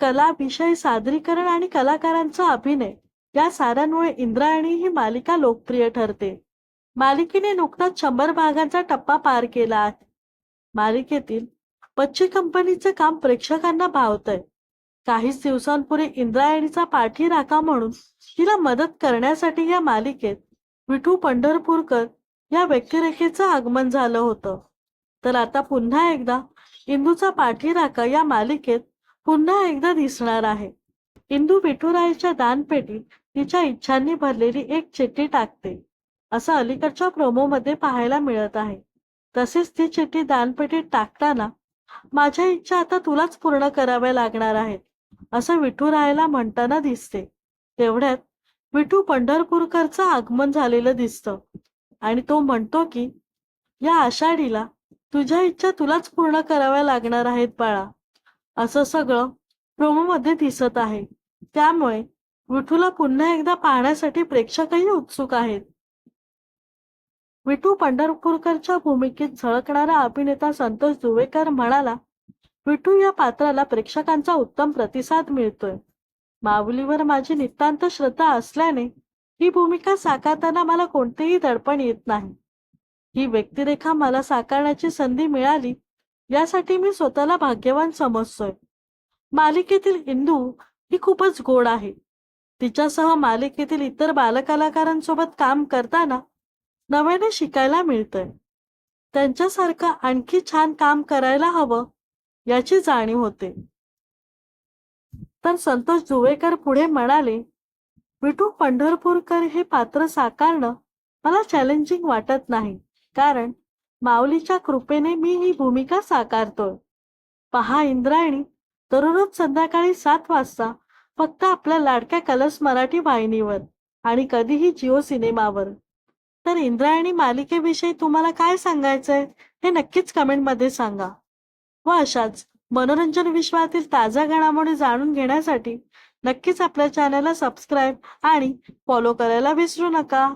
कला विषय सादरीकरण आणि कलाकारांचा अभिनय. या साऱ्यांमुळे इंद्रायणी ही मालिका लोकप्रिय ठरते. मालिकेने नुकताच शंभर भागांचा टप्पा पार केला आहे. मालिकेतील पच्ची कंपनीचे काम प्रेक्षकांना भावतंय. काहीच दिवसांपूर्वी इंद्रायणीचा पाठी राखा म्हणून तिला मदत करण्यासाठी या मालिकेत विठू पंढरपूरकर या व्यक्तिरेखेचं आगमन झालं होतं. तर आता पुन्हा एकदा इंदूचा पाठीराखा या मालिकेत पुन्हा एकदा दिसणार आहे. इंदू विठुरायच्या दानपेटीत तिच्या इच्छांनी भरलेली एक चिठ्ठी टाकते. असं अलीकडच्या प्रोमोमध्ये पाहायला मिळत आहे. तसेच ती चिठ्ठी दानपेटीत टाकताना माझ्या इच्छा आता तुलाच पूर्ण कराव्या लागणार आहेत असं विठुरायला म्हणताना दिसते. तेवढ्यात विठू पंढरपूरकरचं आगमन झालेलं दिसतं आणि तो म्हणतो की या आषाढीला तुझ्या इच्छा तुलाच पूर्ण कराव्या लागणार आहेत बाळा. असं सगळं प्रोमोमध्ये दिसत आहे. त्यामुळे विठूला पुन्हा एकदा पाहण्यासाठी प्रेक्षकही उत्सुक आहेत. विठू पंढरपूरकरच्या भूमिकेत झळकणारा अभिनेता संतोष दुवेकर म्हणाला विठू या पात्राला प्रेक्षकांचा उत्तम प्रतिसाद मिळतोय. माऊलीवर माझी नितांत श्रद्धा असल्याने ही भूमिका साकारताना मला कोणतेही दडपण येत नाही. ही व्यक्तिरेखा मला साकारण्याची संधी मिळाली यासाठी मी स्वतःला भाग्यवान समजतोय. मालिकेतील इंदू ही खूपच गोड आहे. तिच्यासह मालिकेतील इतर बालकलाकारांसोबत काम करताना नव्याने शिकायला मिळतंय. त्यांच्यासारखं आणखी छान काम करायला हवं याची जाणीव होते. तर संतोष जुवेकर पुढे म्हणाले विठू पंढरपूरकर हे पात्र साकारणं मला चॅलेंजिंग वाटत नाही. कारण माऊलीच्या कृपेने मी ही भूमिका साकारतोय. पहा इंद्रायणी दररोज संध्याकाळी सात वाजता फक्त आपल्या लाडक्या कलर्स मराठी वाहिनीवर आणि कधीही जिओ सिनेमावर. तर इंद्रायणी मालिकेविषयी तुम्हाला काय सांगायचंय हे नक्कीच कमेंटमध्ये सांगा. व अशाच मनोरंजन विश्वातील ताज्या घडामोडी जाणून घेण्यासाठी नक्कीच आपल्या चॅनलला सबस्क्राईब आणि फॉलो करायला विसरू नका.